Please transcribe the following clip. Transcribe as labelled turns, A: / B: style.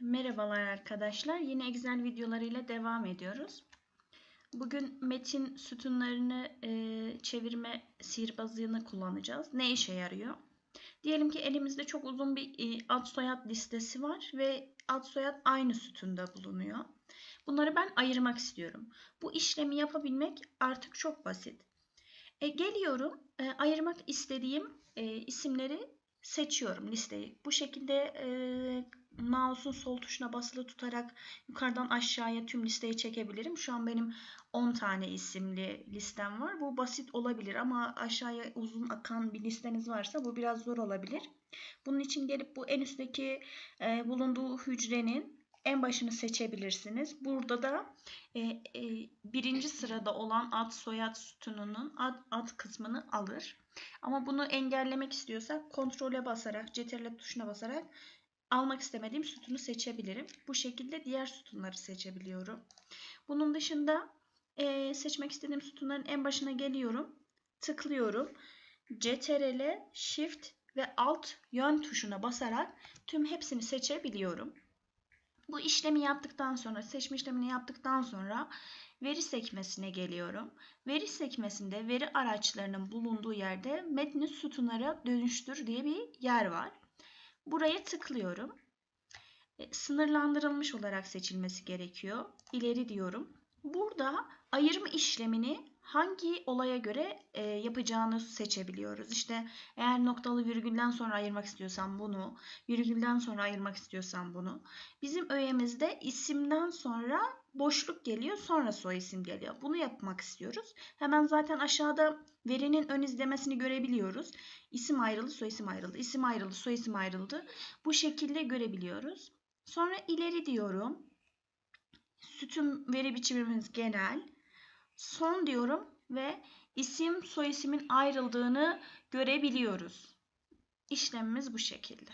A: Merhabalar arkadaşlar. Yine Excel videolarıyla devam ediyoruz. Bugün metin sütunlarını e, çevirme sihirbazlığını kullanacağız. Ne işe yarıyor? Diyelim ki elimizde çok uzun bir e, ad soyad listesi var ve ad soyad aynı sütunda bulunuyor. Bunları ben ayırmak istiyorum. Bu işlemi yapabilmek artık çok basit. E, geliyorum, e, ayırmak istediğim e, isimleri seçiyorum listeyi. Bu şekilde e, mouse'un sol tuşuna basılı tutarak yukarıdan aşağıya tüm listeyi çekebilirim. Şu an benim 10 tane isimli listem var. Bu basit olabilir ama aşağıya uzun akan bir listeniz varsa bu biraz zor olabilir. Bunun için gelip bu en üstteki e, bulunduğu hücrenin en başını seçebilirsiniz. Burada da e, e, birinci sırada olan ad soyad sütununun ad, ad kısmını alır. Ama bunu engellemek istiyorsak kontrole basarak, ctrl tuşuna basarak almak istemediğim sütunu seçebilirim. Bu şekilde diğer sütunları seçebiliyorum. Bunun dışında e, seçmek istediğim sütunların en başına geliyorum. Tıklıyorum. CTRL, Shift ve Alt yön tuşuna basarak tüm hepsini seçebiliyorum. Bu işlemi yaptıktan sonra, seçme işlemini yaptıktan sonra veri sekmesine geliyorum. Veri sekmesinde veri araçlarının bulunduğu yerde metni sütunlara dönüştür diye bir yer var. Buraya tıklıyorum. E, sınırlandırılmış olarak seçilmesi gerekiyor. İleri diyorum. Burada ayırma işlemini hangi olaya göre e, yapacağını seçebiliyoruz. İşte eğer noktalı virgülden sonra ayırmak istiyorsam bunu, virgülden sonra ayırmak istiyorsam bunu. Bizim öğemizde isimden sonra boşluk geliyor, sonra soy isim geliyor. Bunu yapmak istiyoruz. Hemen zaten aşağıda verinin ön izlemesini görebiliyoruz. İsim ayrıldı, soy isim ayrıldı. İsim ayrıldı, soy isim ayrıldı. Bu şekilde görebiliyoruz. Sonra ileri diyorum. Sütun veri biçimimiz genel. Son diyorum ve isim soy ismin ayrıldığını görebiliyoruz. İşlemimiz bu şekilde.